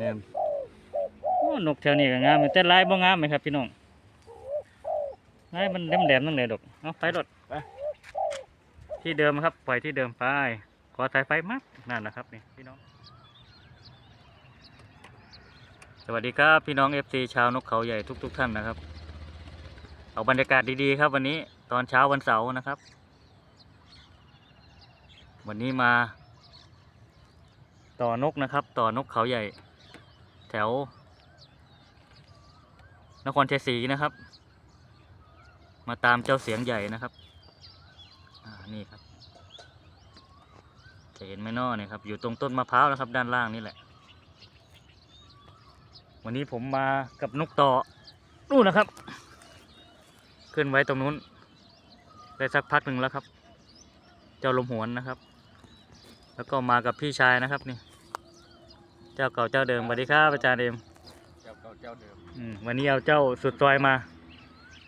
แม่นโอ้นกแถวนี้ก็งามแต่ลายบ่งามไหมครับพี่น้องลายมันแหลมๆนั่นเลยดอกเอาไปรถไป ที่เดิมครับปล่อยที่เดิมไปขอสายไฟมัดนั่นนะครับนี่พี่น้อง สวัสดีครับพี่น้อง FC ชาวนกเขาใหญ่ทุก ๆ ท่านนะครับ เอาบรรยากาศดีๆครับวันนี้ตอนเช้าวันเสาร์นะครับ วันนี้มา ต่อนกนะครับ ต่อนกเขาใหญ่ แถว นครชัยศรีนะครับ มาตามเจ้าเสียงใหญ่นะครับ อ่า นี่ครับ จะเห็นไหมนอเนี่ยครับ อยู่ตรงต้นมะพร้าวนะครับ ด้านล่างนี่แหละ วันนี้ผมมากับนกต่อ นู่นนะครับ ขึ้นไว้ตรงนู้น ได้สักพักหนึ่งแล้วครับ เจ้าลมหวนนะครับ แล้วก็มากับพี่ชายนะครับนี่ จ้าเก่าเจ้าเดิมสวัสดีครับอาจารย์เดมเจ้าเก่าเจ้าเดิมอืมวันนี้เอาเจ้าสุดซอยมา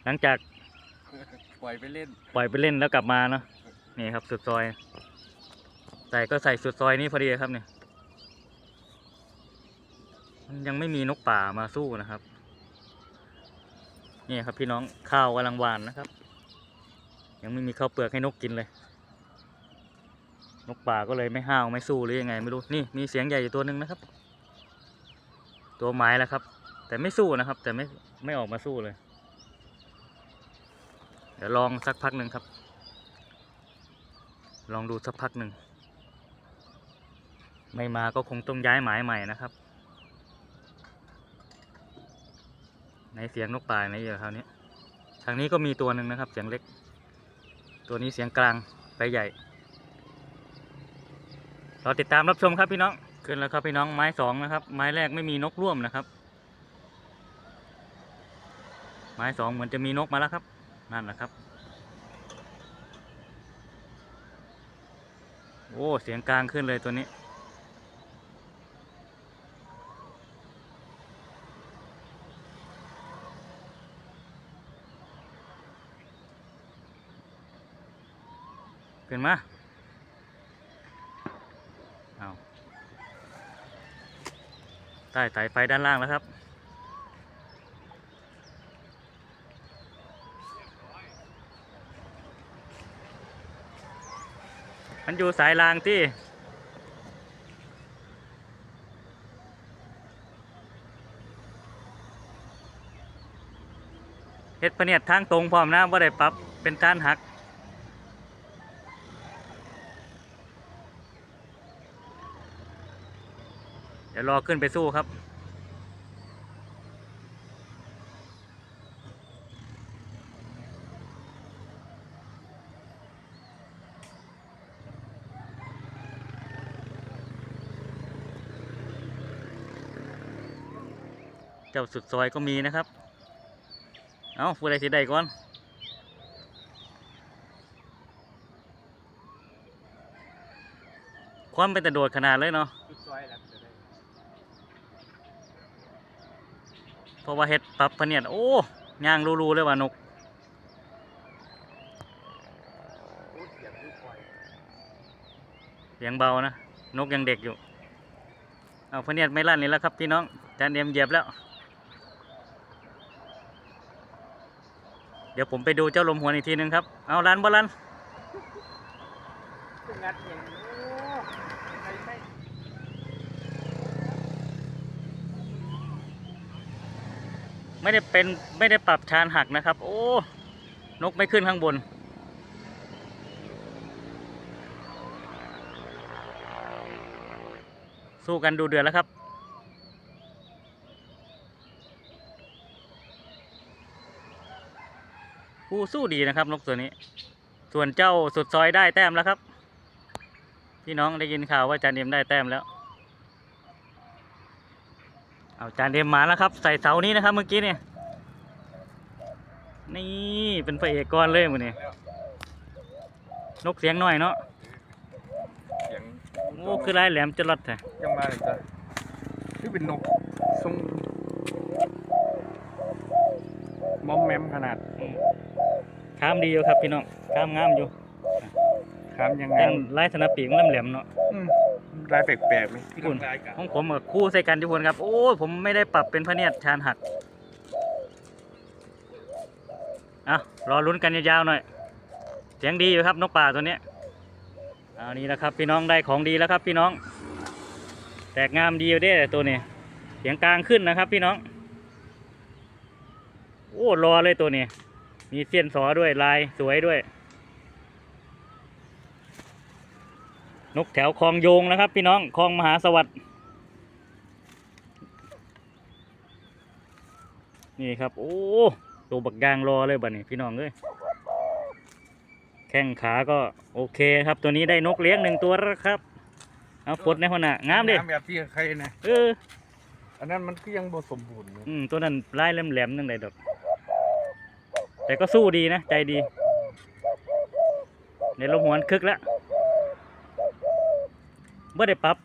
หลังจากปล่อยไปเล่น ปล่อยไปเล่นแล้วกลับมาเนาะนี่ครับสุดซอย ใส่ก็ใส่สุดซอยนี้พอดีครับเนี่ยมันยังไม่มีนกป่ามาสู้นะครับนี่ครับพี่น้องข้าวกำลังหวานนะครับ ยังไม่มีข้าวเปลือกให้นกกินเลย นกป่าก็เลยไม่ห้าวไม่สู้หรือยังไงไม่รู้นี่มีเสียงใหญ่อยู่ตัวหนึ่งนะครับ ตัวไม้แล้วครับ แต่ไม่สู้นะครับ แต่ไม่ไม่ออกมาสู้เลย เดี๋ยวลองสักพักหนึ่งครับ ลองดูสักพักหนึ่งไม่มาก็คงต้องย้ายหมายใหม่นะครับ ในเสียงนกป่าในเยอะคราวนี้ทางนี้ก็มีตัวหนึ่งนะครับ เสียงเล็ก ตัวนี้เสียงกลางไปใหญ่รอติดตามรับชมครับพี่น้อง ขึ้นแล้วครับพี่น้องไม้สองนะครับ ไม้แรกไม่มีนกร่วมนะครับ ไม้สองเหมือนจะมีนกมาแล้วครับ นั่นแหละครับ โอ้เสียงกลางขึ้นเลยตัวนี้ ขึ้นมาเอา ใต้สายไฟด้านล่างแล้วครับมันอยู่สายรางที่เฮ็ดพะเนียดทางตรงพร้อมนะว่าได้ปรับเป็นท่านหัก ดี๋ยวรอขึ้นไปสู้ครับ เจ้าสุดซอยก็มีนะครับ เอาผู้ใดสิได้ก่อนความเป็นแต่โดดขนาดเลยเนาะ ชุดซอยแล้วจะได้ เพราะว่าเฮ็ดปรับพะเนียดโอ้ย่างรูๆเลยว่านกเสียงเสียงเบานะ นกยังเด็กอยู่ เอาพะเนียดไม่ลั่นนี่แล้วครับพี่น้องจานเดียมเหยียบแล้ว เดี๋ยวผมไปดูเจ้าลมหัวอีกทีนึงครับ เอาลันบ่ลันงัดองโอ้ใครไม่ ไม่ได้เป็นไม่ได้ปรับชานหักนะครับ โอ้ นกไม่ขึ้นข้างบน สู้กันดูเดือดแล้วครับ ผู้สู้ดีนะครับนกตัวนี้ ส่วนเจ้าสุดซอยได้แต้มแล้วครับ พี่น้องได้ยินข่าวว่าจานเอ็มได้แต้มแล้ว เอาจานเอ็มมาแล้วครับ ใส่เสานี้นะครับเมื่อกี้เนี่ย นี่เป็นพระเอกก่อนเลยมือนี่แล้วนกเสียงน้อยเนาะเสียงโอ้คือลายแหลมจะรอดแท้ยังมาเลยจ้ะคือเป็นนกทรงมอมแมมขนาดข้ามดีอยู่ครับพี่น้องข้ามงามอยู่ขามยังไงแต่งลายสนับปีกมันแหลมๆเนาะอืม ลายแปลกๆไหมที่คุณลายกันของผมกับคู่ใส่กันทุกคนครับ โอ้ยผมไม่ได้ปรับเป็นพระเนียดชานหักอะรอลุ้นกันยาวๆหน่อย เสียงดีอยู่ครับนกป่าตัวเนี้ยเอานี้นะครับ พี่น้องได้ของดีแล้วครับ พี่น้อง แตกงามดีอยู่เด้ตัวนี้ เสียงกลางขึ้นนะครับ พี่น้อง โอ้รอเลยตัวนี้ มีเสี้ยนสอด้วยลายสวยด้วย นกแถวคลองโยงนะครับ พี่น้องคลองมหาสวัสดิ์นี่ครับ โอ้ตัวบักยางรอเลยบัดนี้พี่น้องเอ้ยแข้งขาก็โอเคครับ ตัวนี้ได้นกเลี้ยงหนึ่งตัวแล้วครับเอาฟดในหัวหน้างามดิงแบบที่ใครนะเอออันนั้นมันก็ยังบ่สมบูรณ์นะอืมตัวนั้นลายแหลมๆนั่งไดดอก แต่ก็สู้ดีนะ ใจดีในลมหวนคึกแล้ว ไม่ได้ปรับ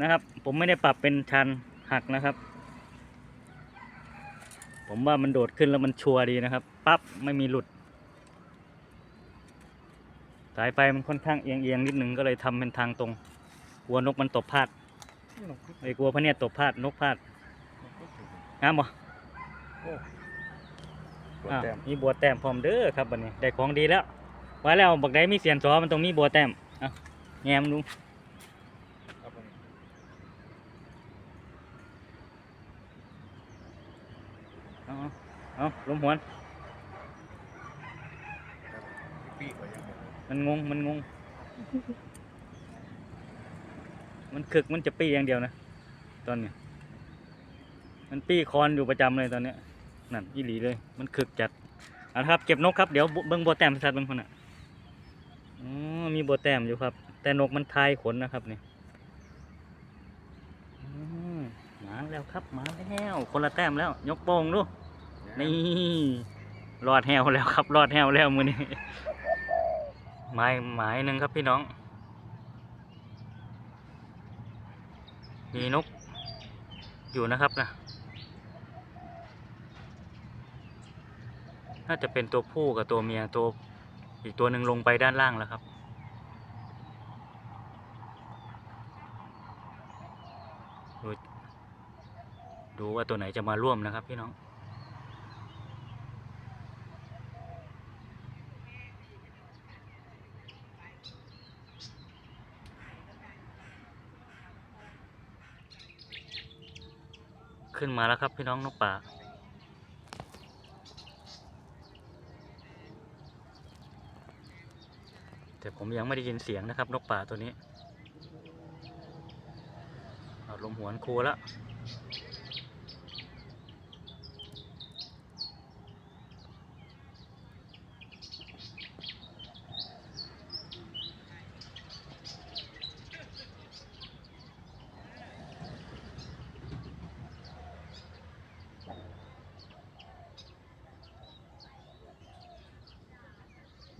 นะครับ ผมไม่ได้ปรับเป็นชันหักนะครับ ผมว่ามันโดดขึ้นแล้วมันชัวร์ดีนะครับปั๊บไม่มีหลุด สายไฟมันค่อนข้างเอียงๆนิดหนึ่งก็เลยทำเป็นทางตรงกลัวนกมันตบพลาดเลยกลัวพระเนี่ยตบพลาดนกพลาดงามบ่โอ้ตัวอ้าวแต้มมีบัวแต้มพร้อมเด้อครับบัดนี้ได้ของดีแล้วว่าแล้วบักได้มีเสียนซอมันต้องมีบัวแต้มอะแงมดู ครับผม เอา เอาเอาลมหวน ปีกว่ายังไงมันงง มันงง มันคึก มันจะปี้อย่างเดียวนะ ตอนเนี้ยมันปี้คอนอยู่ประจำเลยตอนเนี้ย นั่นอีหลีเลย มันคึกจัดเอาละครับ เก็บนกครับ เดี๋ยวเบิ้งบัวแต้มสัตว์เบิ้งคนน่ะอ๋อมีบัวแต้มอยู่ครับ แต่นกมันทายขนนะครับนี่อืมมาแล้วครับ มาแล้ว คนละแต้มแล้ว ยกโป่งดู นี่รอดแหวแล้วครับ รอดแหวแล้วมือนี้หมายหมายหนึ่งครับพี่น้อง มีนกอยู่นะครับนะน่าจะเป็นตัวผู้กับตัวเมียตัวอีกตัวหนึ่งลงไปด้านล่างแล้วครับ ดูดูว่าตัวไหนจะมาร่วมนะครับพี่น้อง ขึ้นมาแล้วครับพี่น้องนกป่า แต่ผมยังไม่ได้ยินเสียงนะครับนกป่าตัวนี้เอาลมหวนครูแล้ว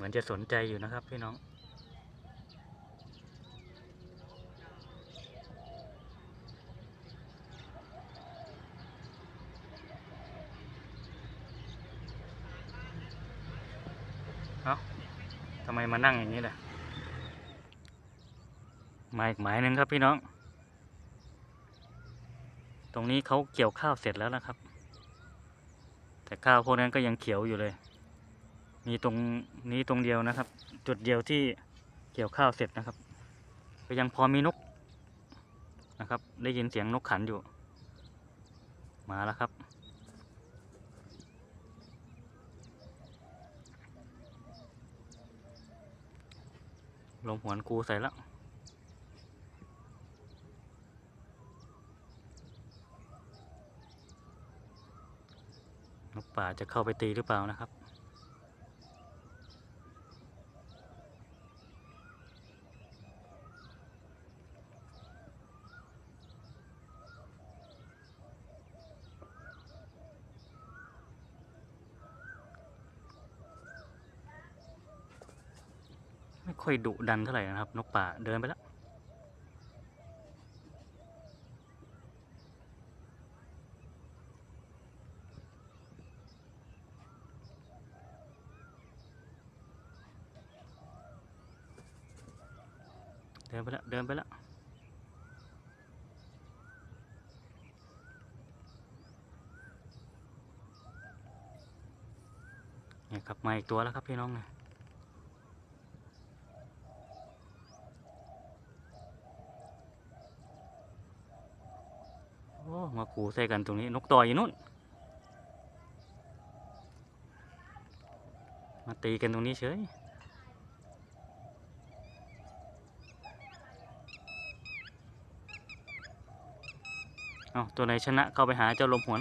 มือนจะสนใจอยู่นะครับพี่น้องเอ้าทำไมมานั่งอย่างนี้ล่ะมาอีกหมายหนึ่งครับพี่น้อง ตรงนี้เขาเกี่ยวข้าวเสร็จแล้วนะครับ แต่ข้าวพวกนั้นก็ยังเขียวอยู่เลย มีตรงนี้ตรงเดียวนะครับ จุดเดียวที่เกี่ยวข้าวเสร็จนะครับ ก็ยังพอมีนกนะครับ ได้ยินเสียงนกขันอยู่ มาแล้วครับลงหวนกูใส่แล้วนกป่าจะเข้าไปตีหรือเปล่านะครับ ค่อยดุดันเท่าไหร่นะครับ นกป่าเดินไปแล้วเดินไปแล้วเดินไปแล้วเนี่ยครับมาอีกตัวแล้วครับพี่น้องเนี่ย โอ้มาขู่ใส่กันตรงนี้นกต่ออยู่นู่น มาตีกันตรงนี้เฉยเอาตัวไหนชนะเข้าไปหาเจ้าลมหวน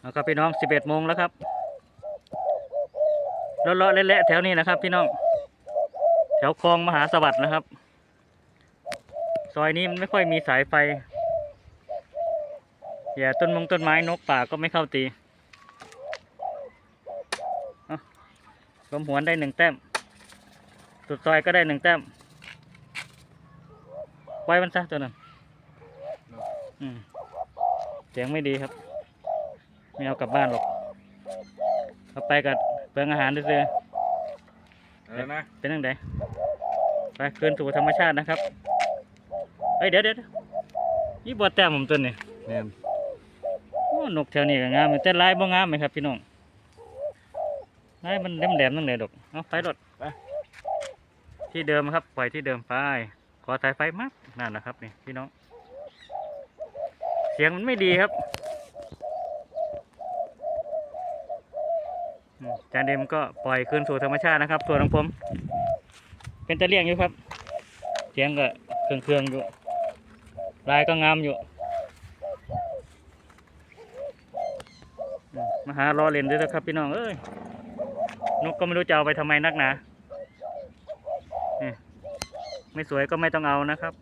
เอาครับพี่น้อง 11โมงแล้วครับเลาะๆเละๆแถวนี้นะครับพี่น้อง แถวคลองมหาสวัสดิ์นะครับ ซอยนี้มันไม่ค่อยมีสายไฟอย่าต้นมงต้นไม้นกป่าก็ไม่เข้าตีลมหวนได้หนึ่งแต้ม สุดซอยก็ได้หนึ่งแต้ม ไว้มันซะตัวนั้นเสียงไม่ดีครับ ไม่เอากลับบ้านหรอกเอาไปกับเปลืองอาหารด้วย อะไรนะเป็นยังไงไปคืนสู่ธรรมชาตินะครับเฮ้ยเดี๋ยวเดี๋ยวเดี๋ยวนี่บัวแต้มผมตัวนี้เนี่ยโอ้นกแถวนี้ก็งามแต่ลายบ่งามไหมครับพี่น้องลายมันแหลมๆนั่นเลยดอกเอาไปรถไปที่เดิมครับปล่อยที่เดิมไปขอสายไฟมัดนั่นนะครับนี่พี่น้อง เสียงมันไม่ดีครับอืม จานเดมก็ปล่อยคืนสู่ธรรมชาตินะครับ ส่วนของผม เป็นตะเลี่ยงอยู่ครับเสียงก็เครื่องๆอยู่ลายก็งามอยู่อืมมาหารอเล่นด้วยนะครับพี่น้องเอ้ยนกก็ไม่รู้จะเอาไปทำไมนักหนานี่ไม่สวยก็ไม่ต้องเอานะครับ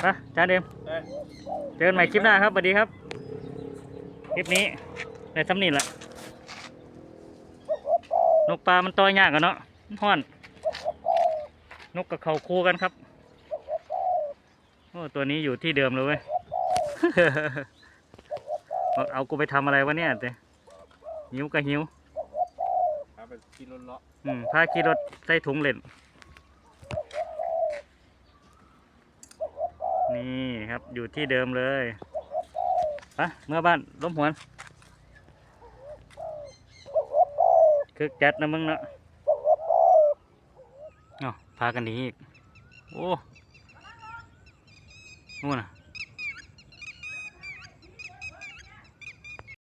ไปจานเดมได้เจอกันใหม่คลิปหน้าครับสวัสดีครับค ลิปนี้ในทำนี่แหละนกปลา มันต่อยยากอะเนาะมันห้อน นกกับเขาคู่กันครับ โอ้ตัวนี้อยู่ที่เดิมเลยเว้ยบอกเอากูไปทำอะไรวะเนี่ยเต้หิวก็หิวพาไปขี่รถเลาะอืมพาขี่รถใส่ถุงเล่นนี่ครับอยู่ที่เดิมเลย ปเมื่อบ้านล้มหวนคึกจัดนะมึงเนาะเนาะพากันหนีอีก โอ้นู่นน่ะ